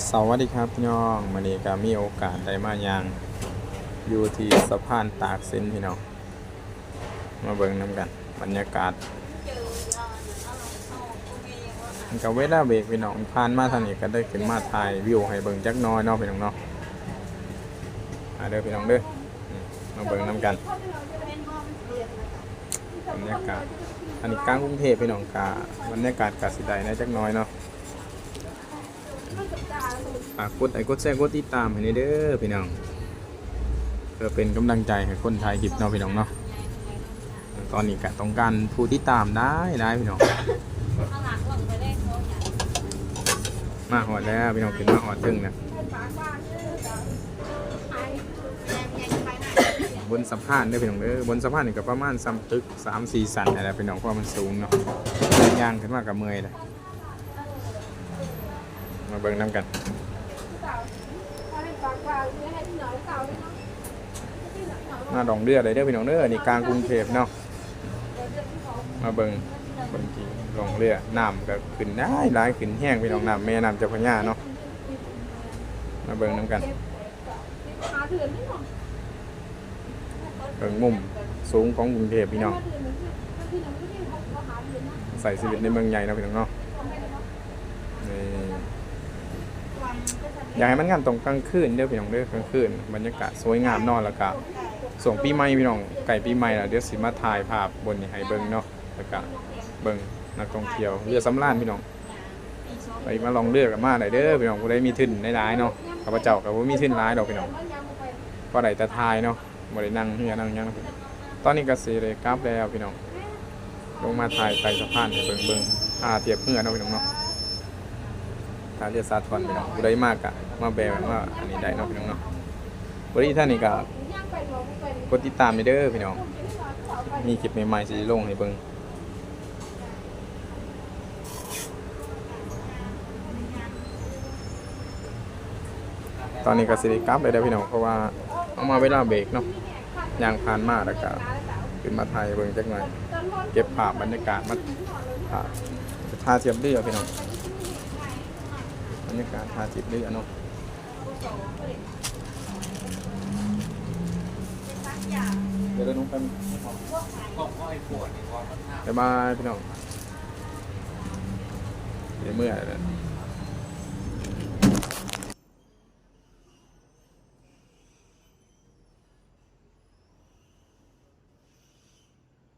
สวัสดีครับพี่น้องวันนี้ก็มีโอกาสได้มายังอยู่ที่สะพานตากสินพี่น้องมาเบิ่งน้ำกัน บรรยากาศมันก็เวลาเบรกพี่น้องผ่านมาทางนี้ก็ได้ขึ้นมาถ่ายวิวให้เบิ่งจักน้อยเนาะพี่น้องเนาะมาเด้อพี่น้องเด้อมาเบิ่งน้ำกันบรรยากาศอันนี้กลางกรุงเทพพี่น้องกาบรรยากาศกาสิใดนะจักน้อยเนาะ ฝากกดไลค์กดแชร์กดติดตามให้ในเด้อพี่น้องเพื่อเป็นกำลังใจให้คนไทยคลิปเนาะพี่น้องเนาะตอนนี้ก็ต้องการผู้ติดตามได้ได้พี่น้องมาหอดแล้วพี่น้องขึ้นมาหอดถึงนะบนสะพานเด้พี่น้องเด้อบนสะพานนี่ก็ประมาณซ้ำตึกสามสี่สันอะไรพี่น้องเพราะว่ามันสูงเนาะย่างขึ้นมากับเมยเลย มาเบิ่งน้ำกันมาดองเรือเลยเด้อพี่น้องเด้อนี่กลางกรุงเทพเนาะมาเบิ่งเบิ่งกี่ลงเรือน้ำก็ขึ้นได้หลายขึ้นแห้งพี่น้องน้ำแม่น้ำเจ้าพระยาเนาะมาเบิ่งน้ำกันเบิ่งมุมสูงของกรุงเทพพี่น้องใส่ชีวิตในเมืองใหญ่นะพี่น้องเนาะนี่ อยากให้มันงานตรงกลางคืนเด้อพี่น้องเด้อกลางคืนบรรยากาศสวยงามนอนแล้วก็ส่งปีใหม่พี่น้องไก่ปีใหม่แล้วเดี๋ยวสิมาถ่ายภาพบนนี่ให้เบิ่งเนาะแล้วก็เบิ่งนักท่องเที่ยวเรือสำราญพี่น้องไปมาลองเรือกันมาได้เด้อพี่น้องผู้ใดมีทุนหลายๆเนาะข้าพเจ้าก็บ่มีทุนหลายดอกพี่น้องก็ได้แต่ถ่ายเนาะบ่ได้นั่งเรือนั่งยังเนาะพี่ตอนนี้ก็สิได้กลับแล้วพี่น้องลงมาถ่ายใต้สะพานเบิ่งเบิ่งท่าเทียบเรือนเนาะพี่น้องเนาะาเรือสาทรพี่น้องผู้ใดมากก็มาแบกว่าอันนี้ได้เนาะพี่น้องเนาะบริท่านนี่ก็กดติดตามเด้อพี่น้อง มีคลิปใหม่ๆสิลงให้เบิ่งตอนนี้ก็สิได้กลับเลยเด้อพี่น้องเพราะว่าเอามาเวลาเบรกเนาะยางผ่านมาแล้วก็ขึ้นมาถ่ายเบิ่งจักหน่อยเก็บภาพบรรยากาศมาถ่ายท่าเทียบเรือพี่น้อง รรยากาศทาเทียบเรือเนาะเดี๋ยวเรานุ่งกันบ๊ายบายพี่น้องเดี๋ยวเมื่อไหร่